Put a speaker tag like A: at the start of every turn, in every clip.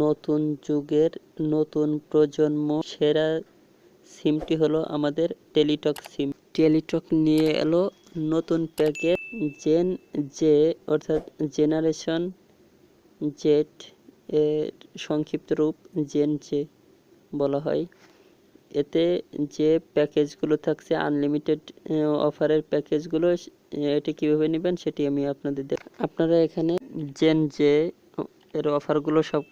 A: নতুন যুগের নতুন প্রজন্ম সেরা সিমটি হলো আমাদের টেলিটক সিম। টেলিটক নিয়ে এলো নতুন প্যাকেজ জেন জে অর্থাৎ জেনারেশন জেড এর সংক্ষিপ্ত রূপ জেন জে বলা হয়। এতে যে প্যাকেজগুলো থাকছে আনলিমিটেড অফারের প্যাকেজগুলো এটি কীভাবে নেবেন সেটি আমি আপনাদের দেখ আপনারা এখানে জেন জে এর অফারগুলো সব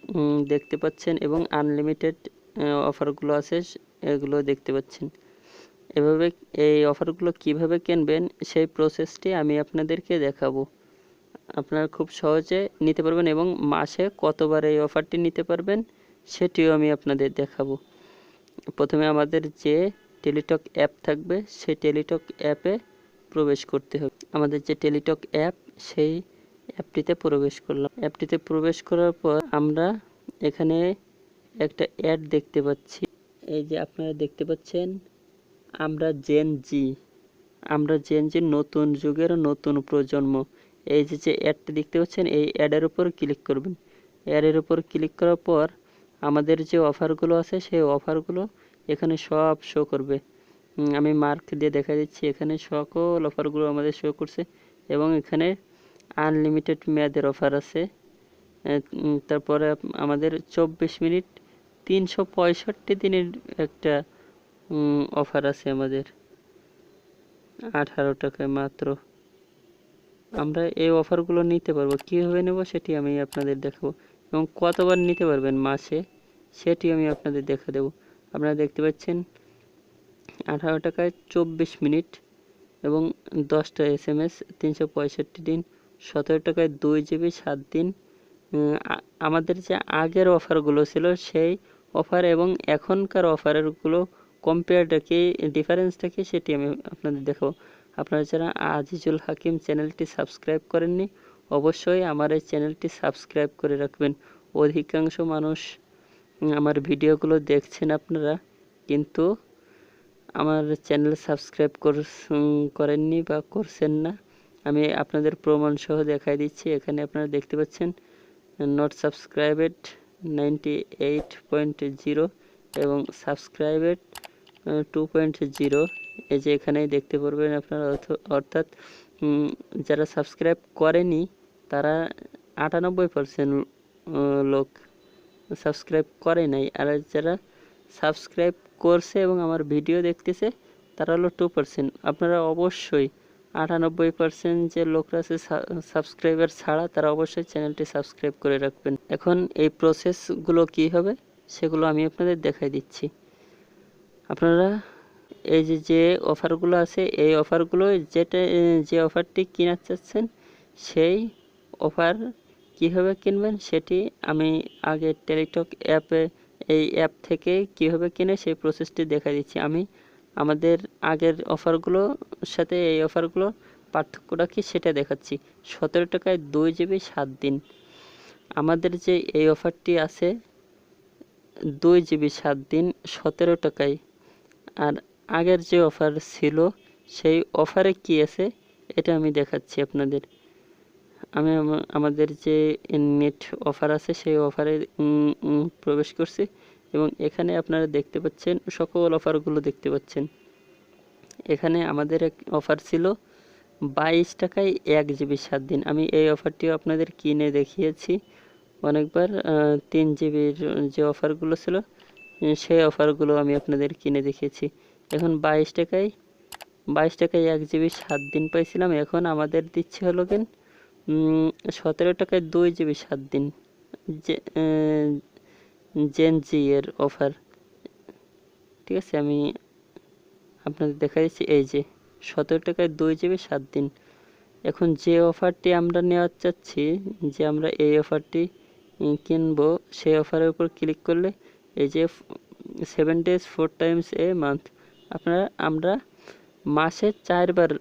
A: দেখতে পাচ্ছেন এবং আনলিমিটেড অফারগুলো আছে এগুলো দেখতে পাচ্ছেন। এভাবে এই অফারগুলো কীভাবে কিনবেন, সেই প্রসেসটি আমি আপনাদেরকে দেখাবো। আপনারা খুব সহজে নিতে পারবেন এবং মাসে কতবার এই অফারটি নিতে পারবেন, সেটিও আমি আপনাদের দেখাবো। প্রথমে আমাদের যে টেলিটক অ্যাপ থাকবে, সেই টেলিটক অ্যাপে প্রবেশ করতে হবে। আমাদের যে টেলিটক অ্যাপ, সেই অ্যাপটিতে প্রবেশ করলাম। অ্যাপটিতে প্রবেশ করার পর আমরা এখানে একটা অ্যাড দেখতে পাচ্ছি। এই যে আপনারা দেখতে পাচ্ছেন, আমরা জেন জি আমরা জেন জি নতুন যুগের নতুন প্রজন্ম। এই যে যে অ্যাডটি দেখতে পাচ্ছেন, এই অ্যাডের উপর ক্লিক করবেন। অ্যাডের উপর ক্লিক করার পর আমাদের যে অফারগুলো আছে, সেই অফারগুলো এখানে সব শো করবে। আমি মার্ক দিয়ে দেখা দিচ্ছি, এখানে সকল অফারগুলো আমাদের শো করছে এবং এখানে আনলিমিটেড মেয়াদের অফার আছে। তারপরে আমাদের চব্বিশ মিনিট তিনশো পঁয়ষট্টি দিনের একটা অফার আছে আমাদের। আঠারো টাকায় মাত্র। আমরা এই অফারগুলো নিতে পারব। কীভাবে নেব সেটি আমি আপনাদের দেখাবো। এবং কতবার নিতে পারবেন মাসে সেটি আমি আপনাদের দেখা দেবো। আপনারা দেখতে পাচ্ছেন, আঠারো টাকায় চব্বিশ মিনিট এবং দশটা এস এম এস তিনশো পঁয়ষট্টি দিন সতেরো টাকায় দুই জিবি, সাত দিন আমাদের যে আগের অফারগুলো ছিল, সেই অফার এবং এখনকার অফারগুলো কম্পেয়ারটা কি ডিফারেন্সটা কি, সেটি আমি আপনাদের দেখাবো। আপনারা যারা আজিজুল হাকিম চ্যানেলটি সাবস্ক্রাইব করেননি, অবশ্যই আমার এই চ্যানেলটি সাবস্ক্রাইব করে রাখবেন। অধিকাংশ মানুষ আমার ভিডিওগুলো দেখছেন আপনারা, কিন্তু আমার চ্যানেল সাবস্ক্রাইব করেননি বা করছেন না। আমি আপনাদের প্রমাণ সহ দেখাই দিচ্ছি। এখানে আপনারা দেখতে পাচ্ছেন not subscribed ninety eight point zero এবং সাবস্ক্রাইবেড টু পয়েন্ট জিরো এই যে এখানেই দেখতে পারবেন আপনারা, অর্থ- অর্থাৎ যারা সাবস্ক্রাইব করেনি, তারা আটানব্বই পার্সেন্ট লোক সাবস্ক্রাইব করে নাই। আর যারা সাবস্ক্রাইব করছে এবং আমার ভিডিও দেখতেছে, তারা হলো টু পার্সেন্ট আপনারা অবশ্যই আটানব্বই পার্সেন্ট যে লোকরা আছে সাবস্ক্রাইবার ছাড়া তারা অবশ্যই চ্যানেলটি সাবস্ক্রাইব করে রাখবেন। এখন এই প্রসেসগুলো কী হবে সেগুলো আমি আপনাদের দেখাই দিচ্ছি। আপনারা এই যে যে অফারগুলো আছে, এই অফারগুলো যেটা, যে অফারটি কিনা চাচ্ছেন, সেই অফার কীভাবে কিনবেন সেটি আমি আগে টেলিটক অ্যাপে, এই অ্যাপ থেকে কীভাবে কিনে সেই প্রসেসটি দেখা দিচ্ছি। আমি আমাদের আগের অফারগুলোর সাথে এই অফারগুলো পার্থক্যটা কি সেটা দেখাচ্ছি। সতেরো টাকায় দুই জিবি সাত দিন। আমাদের যে এই অফারটি আছে, দুই জিবি সাত দিন, সতেরো টাকায়। আর আগের যে অফার ছিল, সেই অফারে কি আছে, এটা আমি দেখাচ্ছি আপনাদের। আমি আমাদের যে নেট অফার আছে, সেই অফারে প্রবেশ করছি। এবং এখানে আপনারা দেখতে পাচ্ছেন, সকল অফারগুলো দেখতে পাচ্ছেন। এখানে আমাদের এক অফার ছিল বাইশ টাকায় এক জিবি সাত দিন। আমি এই অফারটিও আপনাদের কিনে দেখিয়েছি। অনেকবার তিন জিবির যে অফারগুলো ছিল সেই অফারগুলো আমি আপনাদের কিনে দেখিয়েছি। এখন বাইশ টাকায় বাইশ টাকায় এক জিবি সাত দিন পাইছিলাম। এখন আমাদের দিচ্ছে হলো কেন সতেরো টাকায় দুই জিবি সাত দিন। যে জেন জি এর অফার ঠিক আছে, আমি আপনাদের দেখা দিচ্ছি, এই যে সতেরো টাকায় দুই জিবি সাত দিন। এখন যে অফারটি আমরা নেওয়ার চাচ্ছি, যে আমরা এই অফারটি কিনবো, সেই অফারের উপর ক্লিক করলে এই যে seven days four times a month আপনারা, আমরা মাসে চারবার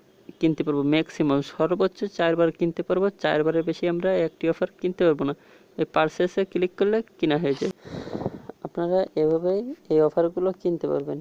A: কিনতে পারব ম্যাক্সিমাম সর্বোচ্চ চারবার কিনতে পারব, চারবারের বেশি আমরা একটি অফার কিনতে পারব না। এই পারচেসে ক্লিক করলে কেনা হয়ে যায়। আপনারা এভাবেই এই অফারগুলো কিনতে পারবেন।